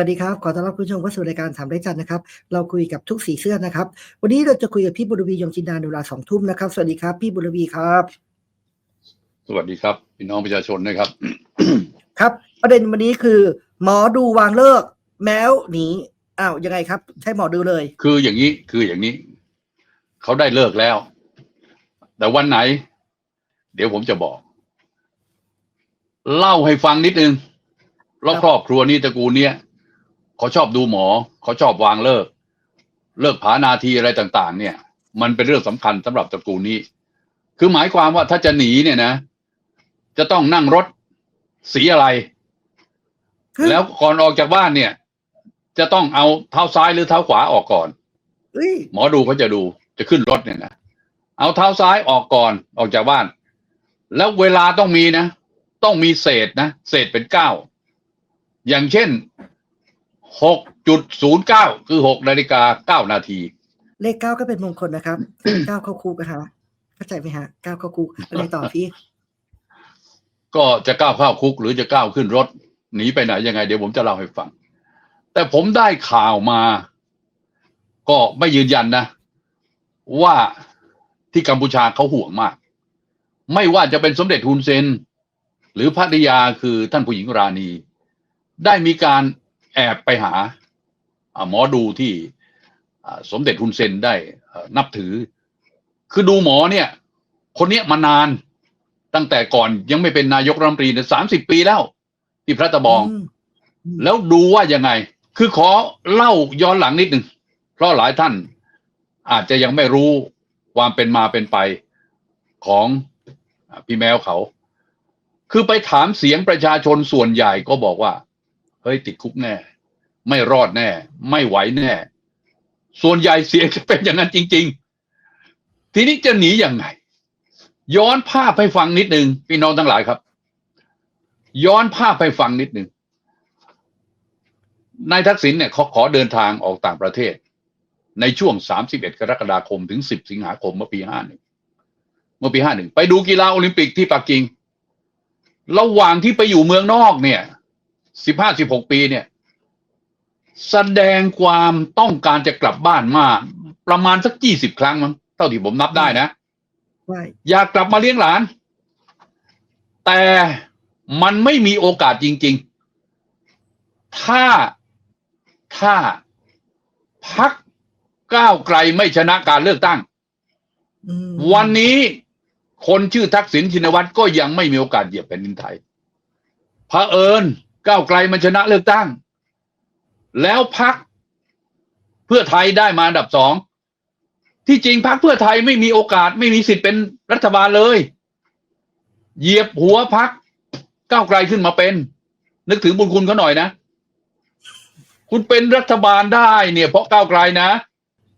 วัสดีครับ ขอต้อนรับคุณผู้ชมเข้าสู่รายการถามได้จันนะครับ เราคุยกับทุกสีเสื้อนะครับ วันนี้เราจะคุยกับพี่บุรวียงจินดาในเวลาสองทุ่มนะครับ สวัสดีครับ พี่บุรวีครับ สวัสดีครับ พี่น้องประชาชนนะครับ ครับ ประเด็นวันนี้คือ หมอดูวางเลิก แมวหนีอ้าวยังไงครับ ใช่หมอดูเลย คืออย่างนี้คืออย่างนี้ เขาได้เลิกแล้ว แต่วันไหน เดี๋ยวผมจะบอก เล่าให้ฟังนิดนึงแล้วครับครอบครัวนี้ตระกูลเนี้ย เขาชอบดูหมอ เขาชอบวางเลิก เลิกผานาทีอะไรต่างๆ เนี่ย มันเป็นเรื่องสำคัญสำหรับตระกูลนี้ คือหมายความว่าถ้าจะหนีเนี่ยนะ จะต้องนั่งรถสีอะไร แล้วก่อนออกจากบ้านเนี่ย จะต้องเอาเท้าซ้ายหรือเท้าขวาออกก่อนเอ้ยหมอดูเขาจะดูจะขึ้นรถเนี่ยนะเอาเท้าซ้ายออกก่อนออกจากบ้าน แล้วเวลาต้องมีนะ ต้องมีเศษนะเศษเป็นเก้าอย่างเช่น หกจุดศูนย์เก้าคือหกนาฬิกาเก้านาที เลขเก้าก็เป็นมงคลนะครับ เก้าเข้าคุกนะคะเข้าใจไหมฮะเก้าเข้าคุกอะไรต่อพี่ ก็จะก้าวเข้าคุกหรือจะก้าวขึ้นรถหนีไปไหนยังไง เดี๋ยวผมจะเล่าให้ฟัง แต่ผมได้ข่าวมา ก็ไม่ยืนยันนะ ว่าที่กัมพูชาเขาห่วงมาก ไม่ว่าจะเป็นสมเด็จฮุนเซน หรือภรรยาคือท่านผู้หญิงราณี ได้มีการ แอบไปหาอ่าหมอดูที่อ่าสมเด็จฮุนเซนได้เอ่อนับถือ คือดูหมอเนี่ย คนเนี้ยมานานตั้งแต่ก่อนยังไม่เป็นนายกรัฐมนตรีเนี่ยสามสิบปีแล้ว ที่พระตะบองมแล้วดูว่ายังไง คือขอเล่าย้อนหลังนิดหนึ่งเพราะหลายท่านอาจจะยังไม่รู้ความเป็นมาเป็นไปของอ่าพี่แมวเขา คือไปถามเสียงประชาชนส่วนใหญ่ก็บอกว่า เฮ้ยติดคุกแน่ ไม่รอดแน่ ไม่ไหวแน่ ส่วนใหญ่เสียงจะเป็นอย่างนั้นจริง ๆ ทีนี้จะหนียังไง ย้อนภาพให้ฟังนิดหนึ่งพี่น้องทั้งหลายครับ ย้อนภาพให้ฟังนิดหนึ่งนายทักษิณเนี่ยเขาขอเดินทางออกต่างประเทศ ในช่วง 31 กรกฎาคมถึง 10 สิงหาคมเมื่อปี 51 เมื่อปี 51 ไปดูกีฬาโอลิมปิกที่ปักกิ่ง ระหว่างที่ไปอยู่เมืองนอกเนี่ย 15-16ปีเนี่ย แสดงความต้องการจะกลับบ้านมากประมาณสัก20ครั้งมั้งเท่าที่ผมนับได้นะใช่อยากกลับมาเลี้ยงหลาน แต่มันไม่มีโอกาสจริง ๆ ถ้าถ้าพักก้าวไกลไม่ชนะการเลือกตั้งอืมวันนี้คนชื่อทักษิณชินวัตรก็ยังไม่มีโอกาสเหยียบแผ่นดินไทยเผอิญ ก้าวไกลมันชนะเลือกตั้ง แล้วพักเพื่อไทยได้มาอันดับสองที่จริงพักเพื่อไทยไม่มีโอกาสไม่มีสิทธิ์เป็นรัฐบาลเลย เหยียบหัวพักก้าวไกลขึ้นมาเป็น นึกถึงบุญคุณเขาหน่อยนะ คุณเป็นรัฐบาลได้เนี่ย เพราะก้าวไกลนะ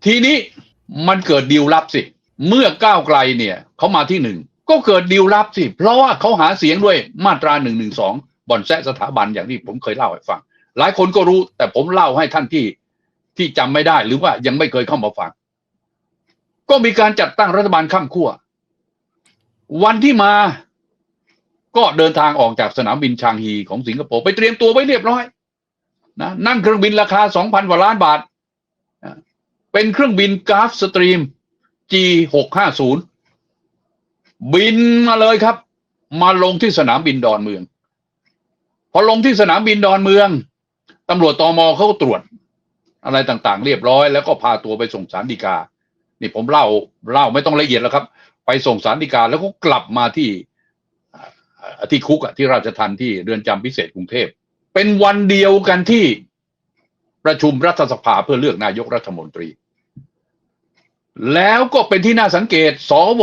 ทีนี้มันเกิดดีลลับสิ เมื่อก้าวไกลเนี่ยเขามาที่หนึ่งก็เกิดดีลลับสิ เพราะว่าเขาหาเสียงด้วยมาตราหนึ่งหนึ่งสอง บ่อนแซะสถาบันอย่างที่ผมเคยเล่าให้ฟัง หลายคนก็รู้ แต่ผมเล่าให้ท่านที่ที่จำไม่ได้หรือว่ายังไม่เคยเข้ามาฟัง ก็มีการจัดตั้งรัฐบาลข้ามขั้ววันที่มาก็เดินทางออกจากสนามบินชางฮีของสิงคโปร์ไปเตรียมตัวไว้เรียบร้อยนะนั่งเครื่องบินราคาสองพันกว่าล้านบาท เป็นเครื่องบินกราฟสตรีม G หกห้าศูนย์บินมาเลยครับ มาลงที่สนามบินดอนเมือง พอลงที่สนามบินดอนเมืองตำรวจตอมอเขาก็ตรวจ อะไรต่างๆ เรียบร้อย แล้วก็พาตัวไปส่งสารดีกา นี่ผมเล่าเล่าไม่ต้องละเอียดแล้วครับ ไปส่งสารดีกาแล้วก็กลับมาที่อ่าที่คุกอะที่ราชทันที่เรือนจำพิเศษกรุงเทพ เป็นวันเดียวกันที่ประชุมรัฐสภาเพื่อเลือกนายกรัฐมนตรี แล้วก็เป็นที่น่าสังเกตสว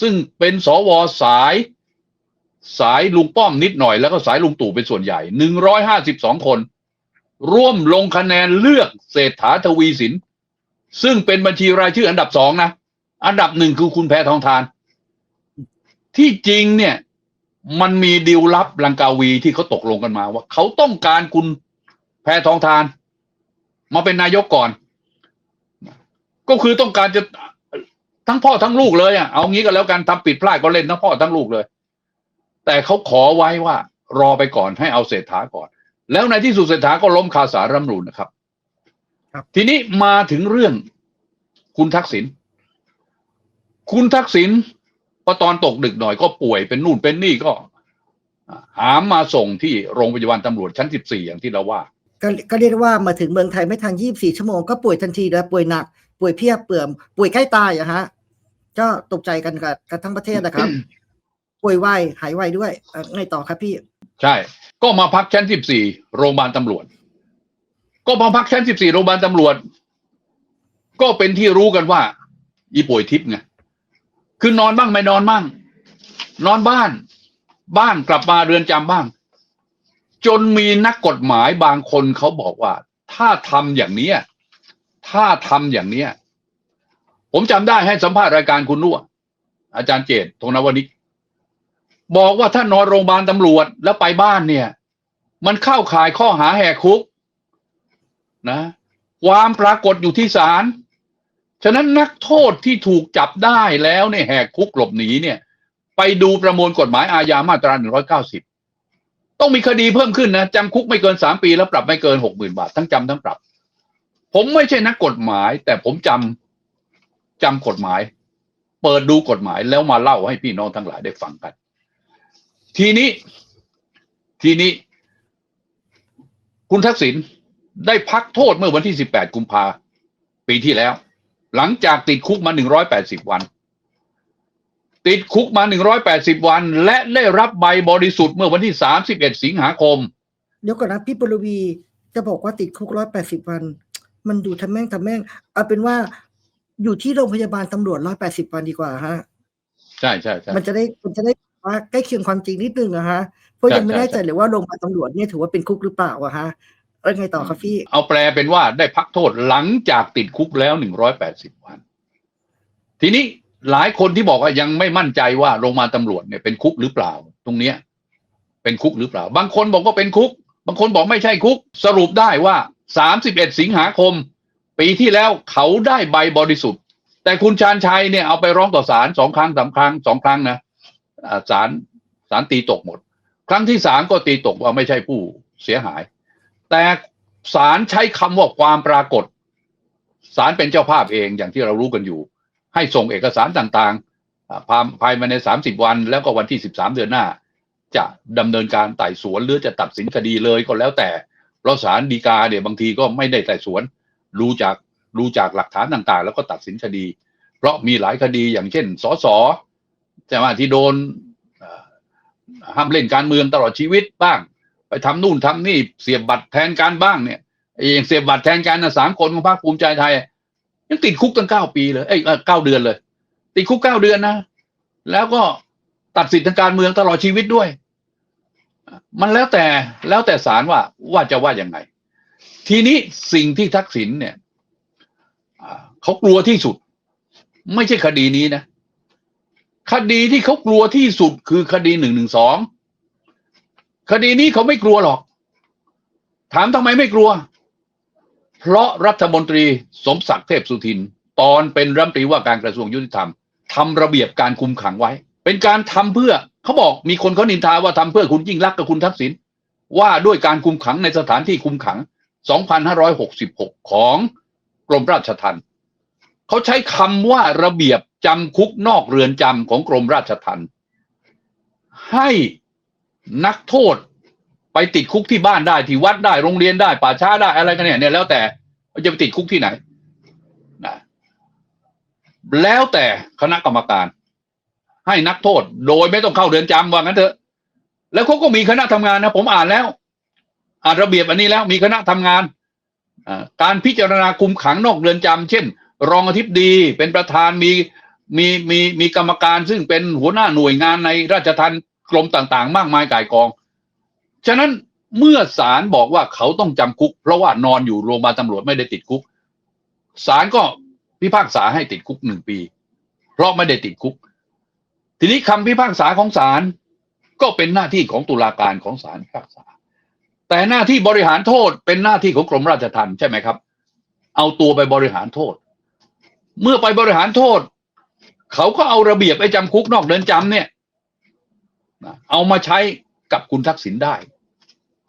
ซึ่งเป็นสวสาย สายลุงป้อมนิดหน่อย แล้วก็สายลุงตู่เป็นส่วนใหญ่หนึ่งร้อยห้าสิบสองคน ร่วมลงคะแนนเลือกเศรษฐาทวีสิน ซึ่งเป็นบัญชีรายชื่ออันดับสองนะ อันดับหนึ่งคือคุณแพทองทาน ที่จริงเนี่ยมันมีดีลลับลังกาวีที่เขาตกลงกันมาว่าเขาต้องการคุณแพทองทาน มาเป็นนายกก่อน ก็คือต้องการจะทั้งพ่อทั้งลูกเลยอะเอางี้ก็แล้วกันทำผิดพลาดก็เล่นทั้งพ่อทั้งลูกเลย แต่เขาขอไว้ว่ารอไปก่อนให้เอาเศรษฐาก่อน แล้วในที่สุดเศรษฐาก็ล้มคาสารรัฐธรรมนูญนะครับครับ ทีนี้มาถึงเรื่องคุณทักษิณคุณทักษิณพอตอนตกดึกหน่อยก็ป่วยเป็นนู่นเป็นนี่ก็ หามมาส่งที่โรงพยาบาลตำรวจชั้น 14 อย่างที่เราว่า ก็ก็เรียกได้ว่ามาถึงเมืองไทยไม่ทัน 24 ชั่วโมงก็ป่วยทันทีเลยป่วยหนัก ป่วยเพียบเปื่อม ป่วยใกล้ตายอะฮะ ก็ตกใจกันกับกันทั้งประเทศนะครับ ป่วยไวหายไวด้วยเอ่อไงต่อครับพี่ ใช่ ก็มาพักชั้น14โรงพยาบาลตำรวจ ก็พอพักชั้น14โรงพยาบาลตำรวจ ก็เป็นที่รู้กันว่า อีป่วยทิพย์ไงคือนอนบ้างไม่นอนบ้างนอนบ้าน บ้านกลับมาเรือนจำบ้าง จนมีนักกฎหมายบางคนเขาบอกว่า ถ้าทำอย่างเนี้ยถ้าทำอย่างเนี้ยผมจำได้ให้สัมภาษณ์รายการคุณนุ่อาจารย์เจตธงนวนิก บอกว่าถ้านอนโรงพยาบาลตำรวจแล้วไปบ้านเนี่ย มันเข้าข่ายข้อหาแหกคุกนะ ความปรากฏอยู่ที่ศาลฉะนั้นนักโทษที่ถูกจับได้แล้วเนี่ยแหกคุกหลบหนีเนี่ย ไปดูประมวลกฎหมายอาญามาตรา 190 ต้องมีคดีเพิ่มขึ้นนะจำคุกไม่เกิน 3 ปีแล้วปรับไม่เกิน 60,000 บาท ทั้งจำทั้งปรับ ผมไม่ใช่นักกฎหมาย แต่ผมจำจำกฎหมาย เปิดดูกฎหมายแล้วมาเล่าให้พี่น้องทั้งหลายได้ฟังกัน ทีนี้ ทีนี้ คุณทักษิณได้พักโทษเมื่อวันที่ 18 กุมภาปีที่แล้ว หลังจากติดคุกมา 180 วัน ติดคุกมา 180 วัน และได้รับใบบริสุทธิ์เมื่อวันที่ 31 สิงหาคม เดี๋ยวก่อนนะพี่ปรวีจะบอกว่าติดคุกร้อยแปดสิบวัน มันดูทำแม่งทำแม่ง เอาเป็นว่าอยู่ที่โรงพยาบาลตำรวจร้อยแปดสิบวันดีกว่าฮะ ใช่ใช่ใช่มันจะได้มันจะได้ ว่าใกล้เคียงความจริงนิดนึงอะฮะเพราะใช่ยังไม่ใช่แน่ใจใช่เลยว่าโรงพยาบาลตำรวจเนี่ยถือว่าเป็นคุกหรือเปล่าอะฮะแล้วไงต่อครับพี่ เอาแปลเป็นว่าได้พักโทษหลังจากติดคุกแล้ว180วัน ทีนี้หลายคนที่บอกว่ายังไม่มั่นใจว่าโรงพยาบาลตำรวจเนี่ยเป็นคุกหรือเปล่า ตรงเนี้ย เป็นคุกหรือเปล่า บางคนบอกว่าเป็นคุก บางคนบอกไม่ใช่คุก สรุปได้ว่า31สิงหาคม ปีที่แล้วเขาได้ใบบริสุทธิ์ แต่คุณชาญชัยเนี่ยเอาไปร้องต่อศาลสองครั้งสามครั้งสองครั้งนะอ่า ศาลศาลตีตกหมด ครั้งที่สามก็ตีตกว่าไม่ใช่ผู้เสียหาย แต่ศาลใช้คำว่าความปรากฏศาลเป็นเจ้าภาพเองอย่างที่เรารู้กันอยู่ ให้ส่งเอกสารต่างๆอ่าภายภาในสามสิบวัน แล้วก็วันที่สิบสามเดือนหน้า จะดำเนินการไต่สวนหรือจะตัดสินคดีเลยก็แล้วแต่เพราะศาลฎีกาเนี่ยบางทีก็ไม่ได้ไต่สวนดูจากดูจากหลักฐานต่างๆ แล้วก็ตัดสินคดี เพราะมีหลายคดีอย่างเช่นสส แต่ว่าที่โดนห้ามเล่นการเมืองตลอดชีวิตบ้าง ไปทำนู่นทำนี่เสียบบัตรแทนการบ้างเนี่ยอย่างเสียบบัตรแทนการนะสามคนของพรรคภูมิใจไทย ยังติดคุกตั้งเก้าปีเลยเอ้ยเก้าเดือนเลย ติดคุกเก้าเดือนนะ แล้วก็ตัดสิทธิทางการเมืองตลอดชีวิตด้วย มันแล้วแต่แล้วแต่ศาลว่าว่าจะว่ายังไง ทีนี้สิ่งที่ทักษิณเนี่ยเขากลัวที่สุด ไม่ใช่คดีนี้นะ คดีที่เขากลัวที่สุดคือคดีหนึ่งหนึ่งสองคดีนี้เขาไม่กลัวหรอก ถามทำไมไม่กลัว เพราะรัฐมนตรีสมศักดิ์เทพสุทิน ตอนเป็นรัฐมนตรีว่าการกระทรวงยุติธรรมทำระเบียบการคุมขังไว้ เป็นการทำเพื่อเขาบอกมีคนเขานินทาว่าทำเพื่อคุณยิ่งรักกับคุณทักษิณว่าด้วยการคุมขังในสถานที่คุมขัง 2566 ของกรมราชทัณฑ์ เขาใช้คำว่าระเบียบจำคุกนอกเรือนจำของกรมราชทัณฑ์ให้นักโทษไปติดคุกที่บ้านได้ที่วัดได้โรงเรียนได้ป่าช้าได้อะไรกันเนี่ยเนี่ยแล้วแต่จะไปติดคุกที่ไหนนะแล้วแต่คณะกรรมการ ให้นักโทษโดยไม่ต้องเข้าเรือนจำว่างั้นเถอะ แล้วเขาก็มีคณะทำงานนะผมอ่านแล้ว อ่านระเบียบอันนี้แล้วมีคณะทำงานการพิจารณาคุมขังนอกเรือนจำเช่น รองอธิบดีเป็นประธานมีมีมีมีกรรมการซึ่งเป็นหัวหน้าหน่วยงานในราชทัณฑ์กรมต่างๆ มากมายก่ายกอง ฉะนั้นเมื่อศาลบอกว่าเขาต้องจำคุก เพราะว่านอนอยู่โรงพยาบาลตำรวจไม่ได้ติดคุกศาลก็พิพากษาให้ติดคุกหนึ่งปี เพราะไม่ได้ติดคุก ทีนี้คำพิพากษาของศาลก็เป็นหน้าที่ของตุลาการของศาลพิพากษา แต่หน้าที่บริหารโทษเป็นหน้าที่ของกรมราชทัณฑ์ใช่ไหมครับ เอาตัวไปบริหารโทษ เมื่อไปบริหารโทษ เขาก็เอาระเบียบไอ้จำคุกนอกเรือนจำเนี่ยเอามาใช้กับคุณทักษิณได้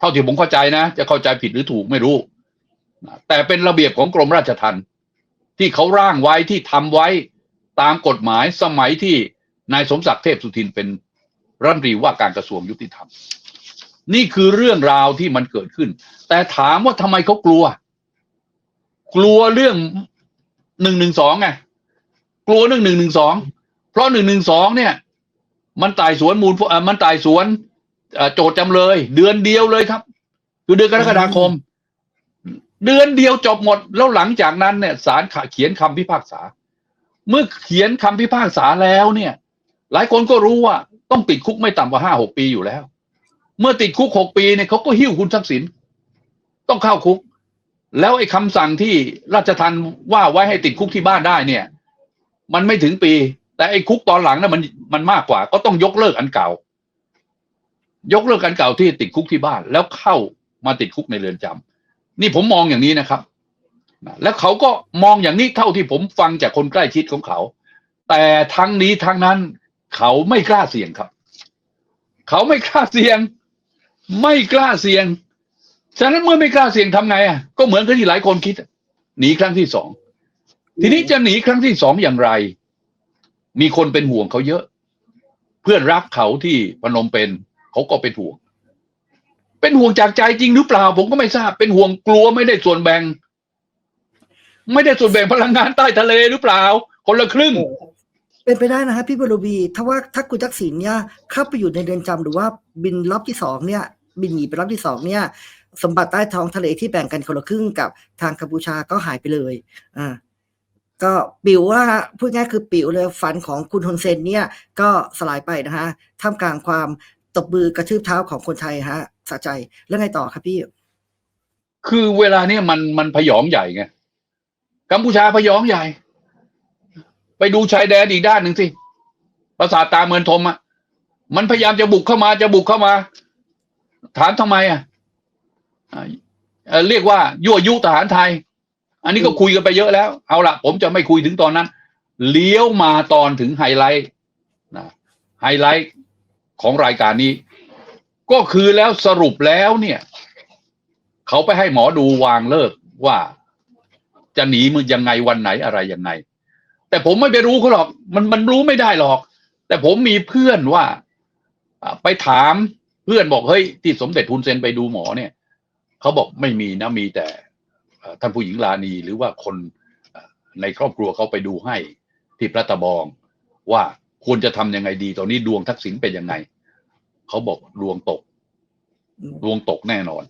ทท่าที่ผมเข้าใจนะ จะเข้าใจผิดหรือถูกไม่รู้ แต่เป็นระเบียบของกรมราชทัณฑ์ที่เขาร่างไว้ที่ทำไว้ตามกฎหมายสมัยที่นายสมศักดิ์เทพสุทินเป็นรัฐมนตรีว่าการกระทรวงยุติธรรม นี่คือเรื่องราวที่มันเกิดขึ้น แต่ถามว่าทำไมเขากลัว กลัวเรื่อง หนึ่งหนึ่งสองไงกลัวเรื่องหนึ่งหนึ่งสองเพราะหนึ่งหนึ่งสองเนี่ย มันไต่สวนมูลมันไต่สวนโจทย์จำเลย เดือนเดียวเลยครับ คือเดือนกรกฎาคม เดือนเดียวจบหมด แล้วหลังจากนั้นเนี่ยศาลเขียนคำพิพากษา เมื่อเขียนคำพิพากษาแล้วเนี่ย หลายคนก็รู้ว่า ต้องติดคุกไม่ต่ำกว่าห้าหกปีอยู่แล้ว เมื่อติดคุกหกปีเนี่ยเขาก็หิ้วคุณทักษิณต้องเข้าคุก แล้วไอ้คำสั่งที่ราชทันว่าไว้ให้ติดคุกที่บ้านได้เนี่ย มันไม่ถึงปี แต่ไอ้คุกตอนหลังนั้นมันมันมากกว่า ก็ต้องยกเลิกอันเก่า ยกเลิกอันเก่าที่ติดคุกที่บ้าน แล้วเข้ามาติดคุกในเรือนจำนี่ผมมองอย่างนี้นะครับแล้วเขาก็มองอย่างนี้เท่าที่ผมฟังจากคนใกล้ชิดของเขา แต่ทั้งนี้ทั้งนั้น เขาไม่กล้าเสี่ยงครับ เขาไม่กล้าเสี่ยง ไม่กล้าเสี่ยง ฉะนั้นเมื่อไม่กล้าเสี่ยงทำไงอะก็เหมือนกับที่หลายคนคิดหนีครั้งที่สองทีนี้จะหนีครั้งที่สองอย่างไร มีคนเป็นห่วงเขาเยอะ เพื่อนรักเขาที่พนมเป็นเขาก็เป็นห่วง เป็นห่วงจากใจจริงหรือเปล่า ผมก็ไม่ทราบ เป็นห่วงกลัวไม่ได้ส่วนแบ่ง ไม่ได้ส่วนแบ่งพลังงานใต้ทะเลหรือเปล่า คนละครึ่ง เป็นไปได้นะฮะพี่บรบีถ้าว่าถ้าคุณทักษิณเนี่ยเข้าไปอยู่ในเรือนจำหรือว่าบินรอบที่สองเนี่ย บินหนีไปรอบที่สองเนี่ย สมบัติใต้ท้องทะเลที่แบ่งกันคนละครึ่งกับทางกัมพูชาก็หายไปเลย อ่า ก็ปิวว่าพูดง่ายคือปิวเลยฝันของคุณฮุนเซนเนี่ย ก็สลายไปนะฮะท่ามกลางความตบมือกระชืบเท้าของคนไทยฮะสะใจแล้วไงต่อครับพี่ คือเวลาเนี้ยมันมันพยองใหญ่ไงกัมพูชาพยองใหญ่ ไปดูชายแดนอีกด้านหนึ่งสิปราสาตาเมือนทมอะมันพยายามจะบุกเข้ามาจะบุกเข้ามา ถามทำไมอะอ่า เรียกว่ายั่วยุทหารไทย อันนี้ก็คุยกันไปเยอะแล้ว เอาละผมจะไม่คุยถึงตอนนั้น เลี้ยวมาตอนถึงไฮไลท์นะไฮไลท์ของรายการนี้ ก็คือแล้วสรุปแล้วเนี่ย เขาไปให้หมอดูวางเลิกว่าจะหนีมึงยังไงวันไหนอะไรยังไง แต่ผมไม่ไปรู้เขาหรอก มันมันรู้ไม่ได้หรอก แต่ผมมีเพื่อนว่าอ่าไปถามเพื่อนบอกเฮ้ยที่สมเด็จทุนเซนไปดูหมอเนี่ย เขาบอกไม่มีนะมีแต่เอ่อท่านผู้หญิงลานีหรือว่าคนเอ่อในครอบครัวเขาไปดูให้ที่พระตะบอง ว่าควรจะทำยังไงดี ตอนนี้ดวงทักษิณเป็นยังไง เขาบอกดวงตก ดวงตกแน่นอน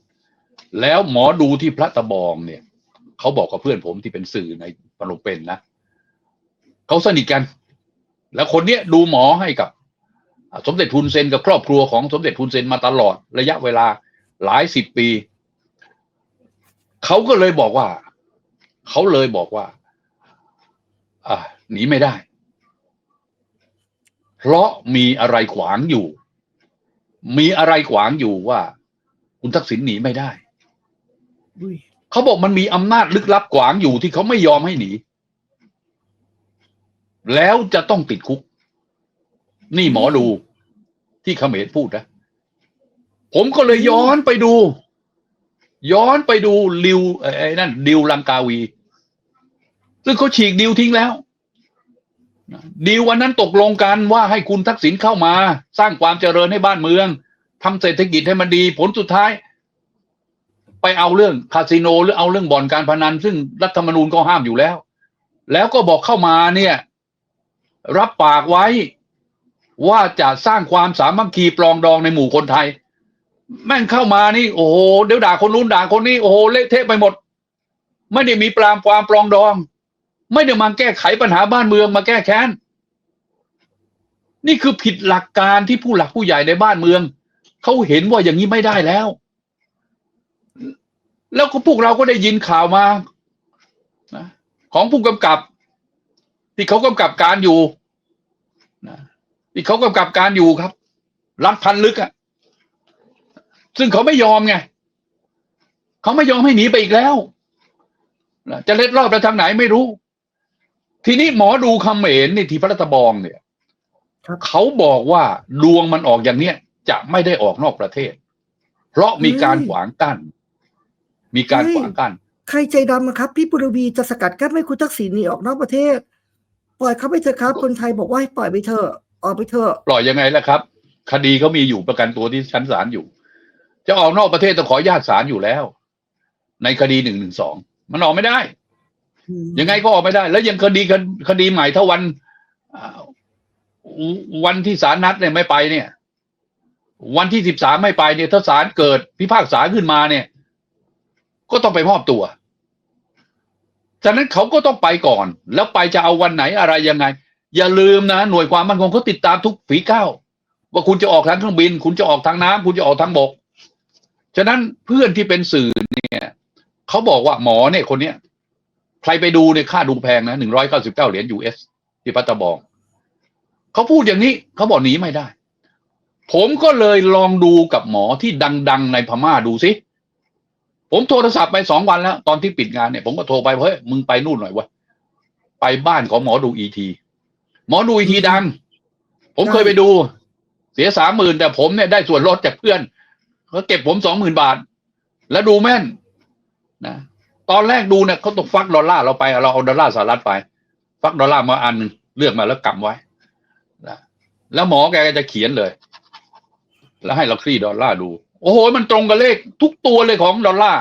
แล้วหมอดูที่พระตะบองเนี่ยเขาบอกกับเพื่อนผมที่เป็นสื่อในปนมเป็นนะเขาสนิทกัน แล้วคนเนี้ยดูหมอให้กับอ่าสมเด็จทุนเซนกับครอบครัวของสมเด็จทุนเซนมาตลอดระยะเวลาหลายสิบปี เขาก็เลยบอกว่า เขาเลยบอกว่า อ่าหนีไม่ได้ เพราะมีอะไรขวางอยู่ มีอะไรขวางอยู่ว่า คุณทักษิณหนีไม่ได้อุ้ยเขาบอกมันมีอำนาจลึกลับขวางอยู่ที่เขาไม่ยอมให้หนี แล้วจะต้องติดคุก นี่หมอดูที่เขมรพูดนะ ผมก็เลยย้อนไปดู ย้อนไปดูลิวไอ้นั่นดิวลังกาวี ซึ่งเขาฉีกดิวทิ้งแล้วดิววันนั้นตกลงกันว่าให้คุณทักษิณเข้ามา สร้างความเจริญให้บ้านเมืองทำเศรษฐกิจให้มันดี ผลสุดท้าย ไปเอาเรื่องคาสิโนหรือเอาเรื่องบ่อนการพนัน ซึ่งรัฐธรรมนูญก็ห้ามอยู่แล้ว แล้วก็บอกเข้ามาเนี่ย รับปากไว้ว่าจะสร้างความสามัคคีปรองดองในหมู่คนไทย แม่งเข้ามานี่ โอ้โหเดี๋ยวด่าคนนู้นด่าคนนี้โอ้โหเละเทะไปหมด ไม่ได้มีปรามความปรองดอง ไม่ได้มาแก้ไขปัญหาบ้านเมืองมาแก้แค้น นี่คือผิดหลักการที่ผู้หลักผู้ใหญ่ในบ้านเมืองเขาเห็นว่าอย่างนี้ไม่ได้แล้ว แล้วก็พวกเราก็ได้ยินข่าวมาของผู้กำกับ ที่เขากำกับการอยู่ที่เขากำกับการอยู่ครับ รัฐพันลึกอะ่ะ ซึ่งเขาไม่ยอมไงเขาไม่ยอมให้หนีไปอีกแล้วนะจะเล็ดรอดไปทางไหนไม่รู้ ทีนี้หมอดูคำเหมนนี่ที่พระรัตบองเนี่ยครับเขาบอกว่าดวงมันออกอย่างเนี้ยจะไม่ได้ออกนอกประเทศ เพราะมีการเฮ้ยขวางกั้น มีการเฮ้ยขวางกั้น ใครใจดำอะครับ พี่ปุรวีจะสกัดกั้นไม่ให้คุณทักษิณหนีออกนอกประเทศ ปล่อยเขาไปเถอะครับ คนไทยบอกว่าให้ปล่อยไปเถอะออกไปเถอะปล่อยยังไงล่ะครับ คดีเขามีอยู่ประกันตัวที่ชั้นศาลอยู่ จะออกนอกประเทศต้องขออนุญาตศาลอยู่แล้ว ในคดีหนึ่งหนึ่งสองมันออกไม่ได้ ยังไงก็ออกไม่ได้ แล้วยังคดีคคดีใหม่ถ้าวันอ่าวันที่ศาลนัดเนี่ยไม่ไปเนี่ย วันที่สิบสามไม่ไปเนี่ย ถ้าศาลเกิดพิพากษาขึ้นมาเนี่ย ก็ต้องไปมอบตัวฉะนั้นเขาก็ต้องไปก่อน แล้วไปจะเอาวันไหนอะไรยังไง อย่าลืมนะ หน่วยความมั่นคงเขาติดตามทุกฝีก้าวว่าคุณจะออกทางเครื่องบิน คุณจะออกทางน้ำคุณจะออกทางบก ฉะนั้นเพื่อนที่เป็นสื่อเนี่ยเขาบอกว่าหมอเนี่ยคนเนี้ยใครไปดูเนี่ยค่าดูแพงนะหนึ่งร้อยเก้าสิบเก้าเหรียญยูเอสที่พัตตาบองเขาพูดอย่างนี้เขาบอกหนีไม่ได้ ผมก็เลยลองดูกับหมอที่ดัง ๆ ในพม่าดูสิผมโทรศัพท์ไปสองวันแล้ว ตอนที่ปิดงานเนี่ยผมก็โทรไปเฮ้ยมึงไปนู่นหน่อยวะไปบ้านของหมอดูอีทีหมอดูอีทีดัง ผมเคยไปดู เสียสามหมื่นแต่ผมเนี่ยได้ส่วนลดจากเพื่อน เขาเก็บผมสองหมื่นบาท แล้วดูแม่นนะตอนแรกดูเนี่ยเขาต้องฟักดอลลาร์เราไปเราเอาดอลลาร์สหรัฐไป ฟักดอลลาร์มาอันหนึงเลือกมาแล้วกำไว้นะแล้วหมอแกก็จะเขียนเลย แล้วให้เราคลี่ดอลลาร์ดู โอ้โห มันตรงกับเลข ทุกตัวเลยของดอลลาร์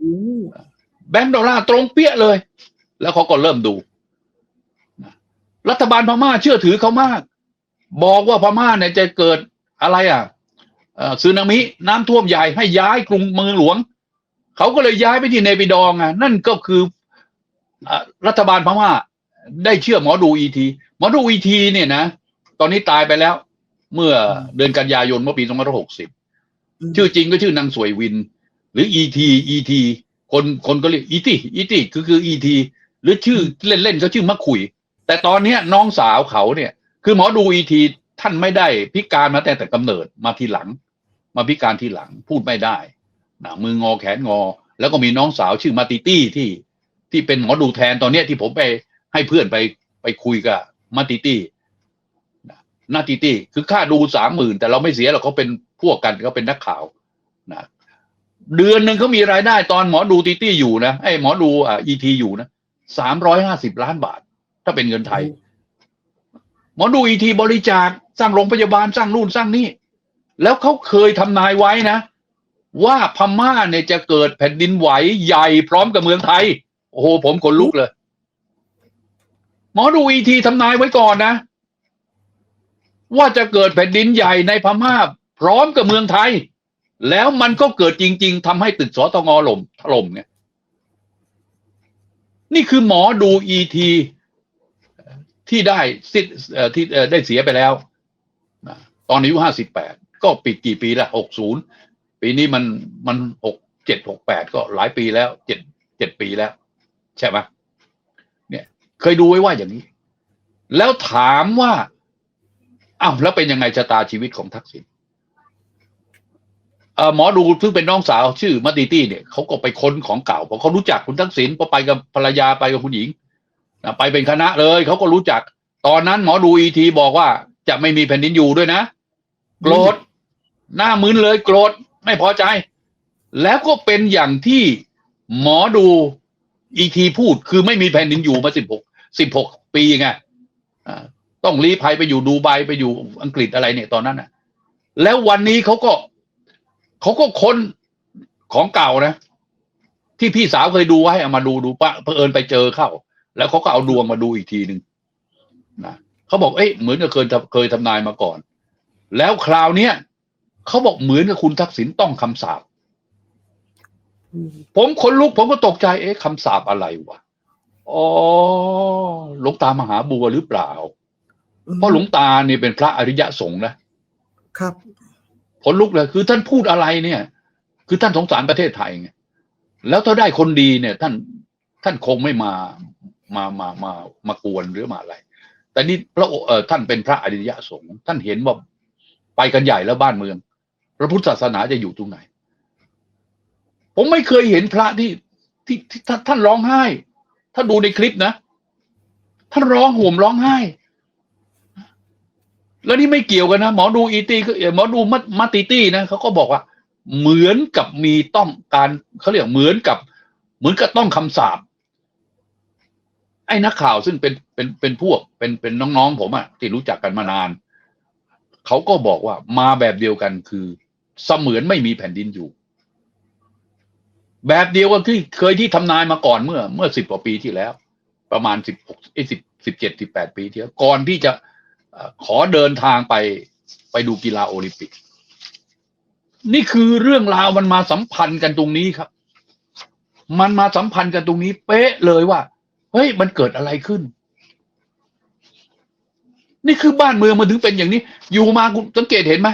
อืมแบงก์ดอลลาร์ตรงเปี้ยเลย แล้วเขาก็เริ่มดูนะรัฐบาลพม่าเชื่อถือเขามาก บอกว่าพม่าเนี่ยจะเกิดอะไรอะ เอ่อสึนามิน้ำท่วมใหญ่ให้ย้ายกรุงเมืองหลวง เขาก็เลยย้ายไปที่เนปิดองอะนั่นก็คืออะรัฐบาลพม่าได้เชื่อหมอดูอีทีหมอดูอีทีเนี่ยนะ ตอนนี้ตายไปแล้ว เมื่อเดือนกันยายนเมื่อปี2560 ชื่อจริงก็ชื่อนางสวยวิน หรือ ET ET คนคนก็เรียก ET ET คือคือ ET หรือชื่อเล่นๆเขาชื่อมะขุย แต่ตอนเนี้ยน้องสาวเขาเนี่ย คือหมอดู ET ท่านไม่ได้พิการมาแต่แต่กำเนิดมาทีหลัง มาพิการทีหลังพูดไม่ได้นะมืองอแขนงอ แล้วก็มีน้องสาวชื่อมาติตี้ที่ที่เป็นหมอดูแทนตอนเนี้ยที่ผมไปให้เพื่อนไปไปคุยกับมาติตี้นะนาติตี้คือค่าดูสามหมื่นแต่เราไม่เสียหรอกเขาเป็นพวกกันเขาเป็นนักข่าวนะเดือนหนึ่งเขามีรายได้ตอนหมอดูติตี้อยู่นะไอ้หมอดูอ่าอีทีอยู่นะสามร้อยห้าสิบล้านบาท ถ้าเป็นเงินไทย หมอดูอีทีบริจาคสร้างโรงพยาบาลสร้างนู่นสร้างนี่ แล้วเขาเคยทำนายไว้นะ ว่าพม่าเนี่ยจะเกิดแผ่นดินไหวใหญ่พร้อมกับเมืองไทย โอ้โห ผมขนลุกเลย หมอดูอีทีทำนายไว้ก่อนนะ ว่าจะเกิดแผ่นดินใหญ่ในพม่า พร้อมกับเมืองไทย แล้วมันก็เกิดจริง ๆทำให้ตึกสตงล่มถล่มเนี่ย นี่คือหมอดูอีทีที่ได้สิทธิ์ที่ได้เสียไปแล้ว ตอนอายุห้าสิบแปด ก็ปิดกี่ปีละหกศูนย์ปีนี้มันมันหกเจ็ดหกแปดก็หลายปีแล้วเจ็ดเจ็ดปีแล้ว ใช่ไหมเนี่ยเคยดูไว้ว่าอย่างนี้ แล้วถามว่าอ้าวแล้วเป็นยังไงชะตาชีวิตของทักษิณอ่อหมอดูซึ่งเป็นน้องสาวชื่อมัตติตี้เนี่ยเขาก็ไปค้นของเก่าเพราะเขารู้จักคุณทักษิณพราะไปกับภรรยาไปกับคุณหญิงนะไปเป็นคณะเลยเขาก็รู้จัก ตอนนั้นหมอดูอีทีบอกว่าจะไม่มีแผ่นดินอยู่ด้วยนะ โกรธ หน้ามึนเลยโกรธไม่พอใจ แล้วก็เป็นอย่างที่หมอดูอีทีพูดคือไม่มีแผ่นดินอยู่มาสิบหกสิบหกปีไงต้องรีภัยไปอยู่ดูไบไปอยู่อังกฤษอะไรเนี่ยตอนนั้นน่ะ แล้ววันนี้เขาก็เขาก็ค้นของเก่านะ ที่พี่สาวเคยดูไว้เอามาดูดูปะเผอิญไปเจอเข้า แล้วเขาก็เอาดวงมาดูอีกทีหนึ่งนะเขาบอกเอ้ยเหมือนกับเคยเคยทำนายมาก่อน แล้วคราวเนี้ย เขาบอกเหมือนกับคุณทักษิณต้องคำสาปอืมผมคนลุกผมก็ตกใจ เอ๊ะคำสาปอะไรวะอ๋อหลวงตามหาบัวหรือเปล่า เพราะหลวงตาเนี่ยเป็นพระอริยสงฆ์นะครับผลลุกเลย คือท่านพูดอะไรเนี่ย คือท่านสงสารประเทศไทยไงแล้วถ้าได้คนดีเนี่ย ท่านท่านคงไม่มามามามามากวนหรือมาอะไร แต่นี่พระโอเออท่านเป็นพระอริยสงฆ์ท่านเห็นว่าไปกันใหญ่แล้วบ้านเมือง พระพุทธศาสนาจะอยู่ตรงไหน ผมไม่เคยเห็นพระที่ที่ที่ท่านท่านร้องไห้ ถ้าดูในคลิปนะ ท่านร้องห่มร้องไห้ แล้วนี่ไม่เกี่ยวกันนะ หมอดูอีตีหมอดูมัตมัตติตี้นะเขาก็บอกว่า เหมือนกับมีต้องการเขาเรียกเหมือนกับ เหมือนกับต้องคำสาปไอ้นักข่าวซึ่งเป็นเป็นเป็นพวกเป็นเป็นน้องๆผมอะที่รู้จักกันมานาน เขาก็บอกว่ามาแบบเดียวกันคือ เสมือนไม่มีแผ่นดินอยู่ แบบเดียวกับที่เคยที่ทำนายมาก่อนเมื่อ เมื่อสิบกว่าปีที่แล้ว ประมาณสิบหกสิบสิบเจ็ดสิบแปดปีที่แล้วก่อนที่จะขอเดินทางไปไปดูกีฬาโอลิมปิก นี่คือเรื่องราวมันมาสัมพันธ์กันตรงนี้ครับ มันมาสัมพันธ์กันตรงนี้ เป๊ะเลยว่าเฮ้ยมันเกิดอะไรขึ้น นี่คือบ้านเมืองมันถึงเป็นอย่างนี้ อยู่มาคุณสังเกตเห็นไหม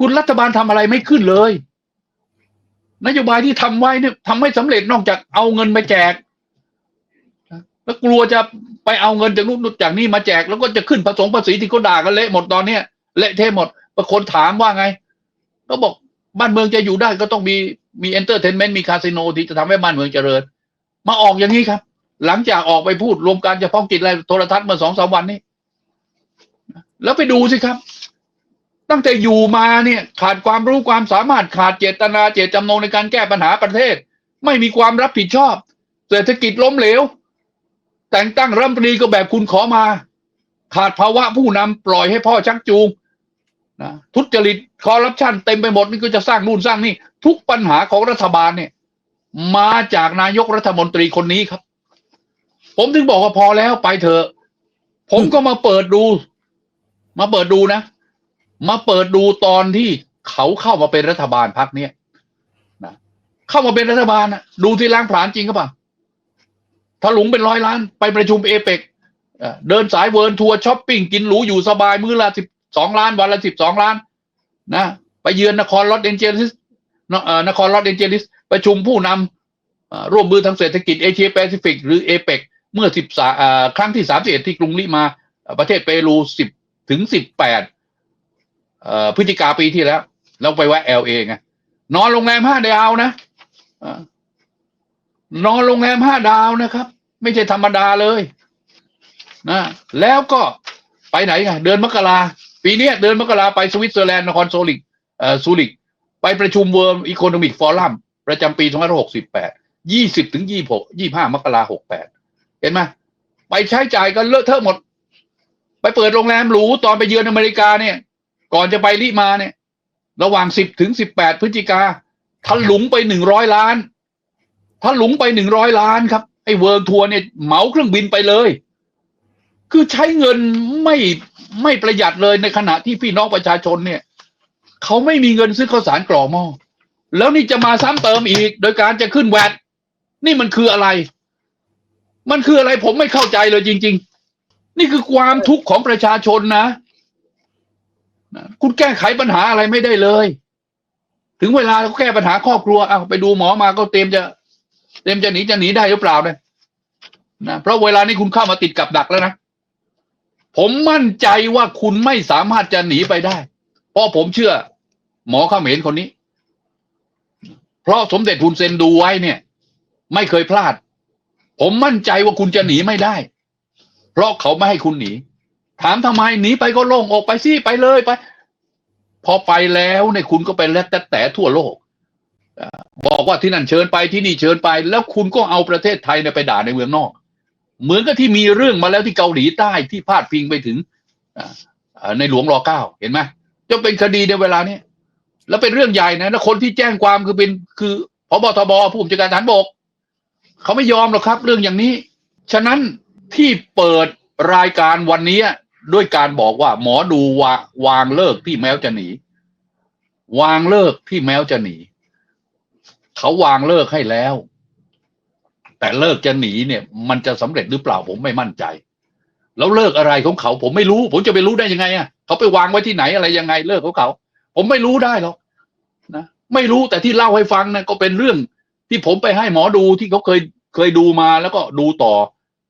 คุณรัฐบาลทำอะไรไม่ขึ้นเลย นโยบายที่ทำไว้เนี่ยทำไม่สำเร็จนอกจากเอาเงินไปแจกแล้วกลัวจะไปเอาเงินจากนู้นจากนี่มาแจก แล้วก็จะขึ้นผสมภาษีที่เขาด่ากันเละหมดตอนเนี้ยเละเทะหมดบางคนถามว่าไง ก็บอกบ้านเมืองจะอยู่ได้ก็ต้องมีมีเอนเตอร์เทนเมนต์มีคาสิโนที่จะทำให้บ้านเมืองเจริญ มาออกอย่างนี้ครับ หลังจากออกไปพูดรวมการเฉพาะกิจอะไรโทรทัศน์เมื่อสองสามวันนี้ แล้วไปดูสิครับ ตั้งแต่อยู่มาเนี่ยขาดความรู้ความสามารถขาดเจตนาเจตจำนงในการแก้ปัญหาประเทศ ไม่มีความรับผิดชอบ เศรษฐกิจล้มเหลว แต่งตั้งรัฐมนตรีก็แบบคุณขอมา ขาดภาวะผู้นำปล่อยให้พ่อชักจูงนะทุจริตคอร์รัปชันเต็มไปหมดนี่ก็จะสร้างนู่นสร้างนี่ทุกปัญหาของรัฐบาลเนี่ย มาจากนายกรัฐมนตรีคนนี้ครับ ผมถึงบอกว่าพอแล้วไปเถอะ ผมก็มาเปิดดู มาเปิดดูนะ มาเปิดดูตอนที่เขาเข้ามาเป็นรัฐบาลพักเนี้ยนะเข้ามาเป็นรัฐบาลนะดูที่ล้างผลาญจริงก็ปล่ะถลุงเป็นร้อยล้าน ไปประชุมเอเปกเดินสายเวิร์นทัวร์ช้อปปิ้งกินหรูอยู่สบายมื้อละสิบสองล้าน วันละสิบสองล้าน นะ ไปเยือนนครลอสแอนเจลิสนนครลอสแอนเจลิสประชุมผู้นำร่วมมือทางเศรษฐกิจเอเชียแปซิฟิกหรือเอเปกเมื่อสิบสาครั้งที่สามสิบเอ็ดที่กรุงลิมา ประเทศเปรูสิบถึงสิบแปด พฤศจิกาปีที่แล้ว แล้วไปแวะเอลเองไงนอนโรงแรมห้าดาวนะนอนโรงแรมห้าดาวนะครับ ไม่ใช่ธรรมดาเลยนะแล้วก็ไปไหนกันเดือนมกราปีนี้เดือนมกราไปสวิตเซอร์แลนด์นครโซลิกเอ่อซูริก ไปประชุมเวิร์มอีโคโนมิกฟอรัมประจำปี2568 20ถึง26 25มกรา68 เห็นไหมไปใช้จ่ายกันเลอะเทอะหมด ไปเปิดโรงแรมหรูตอนไปเยือนอเมริกาเนี่ย ก่อนจะไปลิมาเนี่ย ระหว่าง10ถึง18พฤศจิกาทันหลุงไป100ล้านทันหลุงไป100ล้านครับไอ้เวิร์ทัวร์เนี่ยเหมาเครื่องบินไปเลย คือใช้เงินไม่ไม่ประหยัดเลยในขณะที่พี่น้องประชาชนเนี่ยเขาไม่มีเงินซื้อข้าวสารกรอหม้อแล้วนี่จะมาซ้ำเติมอีก โดยการจะขึ้นแวดนี่มันคืออะไร มันคืออะไรผมไม่เข้าใจเลยจริง ๆ นี่คือความทุกข์ของประชาชนนะ คุณแก้ไขปัญหาอะไรไม่ได้เลย ถึงเวลาเขาแก้ปัญหาครอบครัวเอาไปดูหมอมาก็เตรียมจะ เตรียมจะหนีจะหนีได้หรือเปล่าเนี่ยนะเพราะเวลานี้คุณเข้ามาติดกับดักแล้วนะผมมั่นใจว่าคุณไม่สามารถจะหนีไปได้ เพราะผมเชื่อ หมอข้าเขมรคนนี้ เพราะสมเด็จทุนเซนดูไว้เนี่ย ไม่เคยพลาด ผมมั่นใจว่าคุณจะหนีไม่ได้ เพราะเขาไม่ให้คุณหนี ถามทำไมหนีไปก็โล่งอกไปสิไปเลยไป พอไปแล้วเนี่ยคุณก็ไปแล้วแต่แต่ทั่วโลกบอกว่าที่นั่นเชิญไปที่นี่เชิญไป แล้วคุณก็เอาประเทศไทยเนี่ยไปด่าในเมืองนอก เหมือนกับที่มีเรื่องมาแล้วที่เกาหลีใต้ที่พาดพิงไปถึงในหลวงรอเก้าเห็นไหมจะเป็นคดีในเวลานี้แล้วเป็นเรื่องใหญ่นะแล้วคนที่แจ้งความคือเป็นคือพบทบผู้บัญชาการทหารบกเขาไม่ยอมหรอกครับ เรื่องอย่างนี้ ฉะนั้นที่เปิดรายการวันนี้ ด้วยการบอกว่า หมอดูวาวางเลิกที่แมวจะหนี วางเลิกที่แมวจะหนี เขาวางเลิกให้แล้ว แต่เลิกจะหนีเนี่ย มันจะสำเร็จหรือเปล่าผมไม่มั่นใจ แล้วเลิกอะไรของเขา ผมไม่รู้ ผมจะไปรู้ได้ยังไงอะเขาไปวางไว้ที่ไหนอะไรยังไง เลิกของเขา ผมไม่รู้ได้หรอกนะไม่รู้แต่ที่เล่าให้ฟังนะก็เป็นเรื่องที่ผมไปให้หมอดูที่เขาเคยเคยดูมาแล้วก็ดูต่อ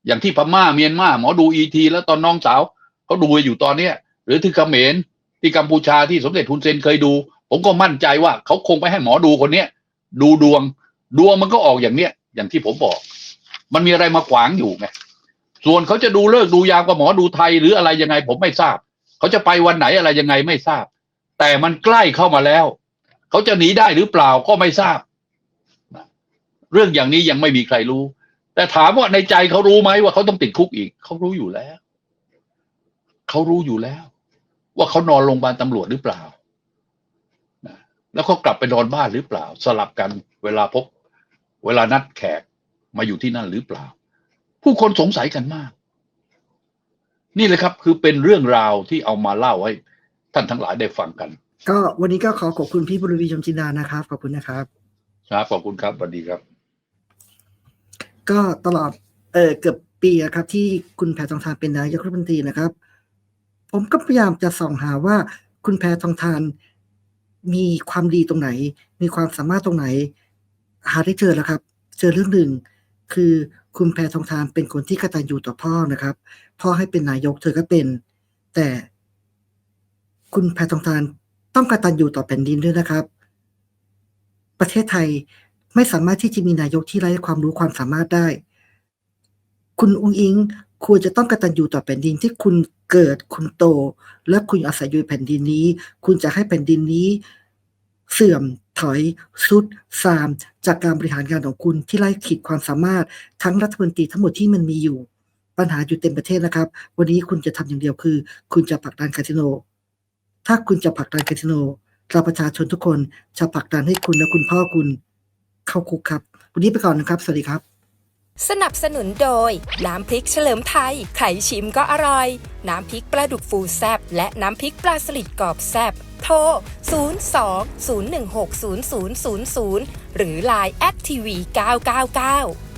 อย่างที่พม่าเมียนมาหมอดูอีที แล้วตอนน้องสาว เขาดูอยู่ตอนเนี้ย หรือที่เขมรที่กัมพูชาที่สมเด็จทุนเซนเคยดู ผมก็มั่นใจว่าเขาคงไปให้หมอดูคนเนี้ยดูดวง ดวงมันก็ออกอย่างเนี้ยอย่างที่ผมบอก มันมีอะไรมาขวางอยู่ไงส่วนเขาจะดูเลิกดูยามกับหมอดูไทยหรืออะไรยังไง ผมไม่ทราบ เขาจะไปวันไหนอะไรยังไงไม่ทราบ แต่มันใกล้เข้ามาแล้ว เขาจะหนีได้หรือเปล่าก็ไม่ทราบ เรื่องอย่างนี้ยังไม่มีใครรู้ แต่ถามว่าในใจเขารู้ไหมว่าเขาต้องติดคุกอีก เขารู้อยู่แล้ว เขารู้อยู่แล้ว ว่าเขานอนโรงพยาบาลตำรวจหรือเปล่านะแล้วเขากลับไปนอนบ้านหรือเปล่า สลับกันเวลาพบ เวลานัดแขกมาอยู่ที่นั่นหรือเปล่า ผู้คนสงสัยกันมาก นี่เลยครับคือเป็นเรื่องราวที่เอามาเล่าให้ท่านทั้งหลายได้ฟังกัน ก็วันนี้ก็ขอขอบคุณพี่บุรวีชมจินดานะครับ ขอบคุณนะครับครับขอบคุณครับสวัสดีครับ ก็ตลอดเออเกือบปีอะครับ ที่คุณแพทองทานเป็นนายกรัฐมนตรีนะครับ ผมก็พยายามจะส่องหาว่าคุณแพทองทานมีความดีตรงไหน มีความสามารถตรงไหน หาได้เจอแล้วครับ เจอเรื่องหนึ่ง คือคุณแพทองทานเป็นคนที่กตัญญูต่อพ่อนะครับ พ่อให้เป็นนายกเธอก็เป็น แต่คุณแพทองทานต้องกตัญญูต่อแผ่นดินด้วยนะครับ ประเทศไทยไม่สามารถที่จะมีนายกที่ไร้ความรู้ความสามารถได้ คุณอุ้งอิง ควรจะต้องกตัญญูต่อแผ่นดินที่คุณเกิดคุณโต และคุณอาศัยอยู่แผ่นดินนี้ คุณจะให้แผ่นดินนี้ เสื่อมถอยสุดซาม จากการบริหารงานของคุณที่ไร้ขีดความสามารถทั้งรัฐมนตรีทั้งหมดที่มันมีอยู่ ปัญหาอยู่เต็มประเทศนะครับ วันนี้คุณจะทำอย่างเดียวคือ คุณจะผลักดันคาสิโน ถ้าคุณจะผลักดันคาสิโนเราประชาชนทุกคนจะผลักดันให้คุณและคุณพ่อคุณเข้าคุกครับ วันนี้ไปก่อนนะครับ สวัสดีครับ สนับสนุนโดย น้ำพริกเฉลิมไทยใครชิมก็อร่อย น้ำพริกปลาดุกฟูแซบและน้ำพริกปลาสลิดกรอบแซบโทร 02 016 0000 หรือ Line แอดทีวี999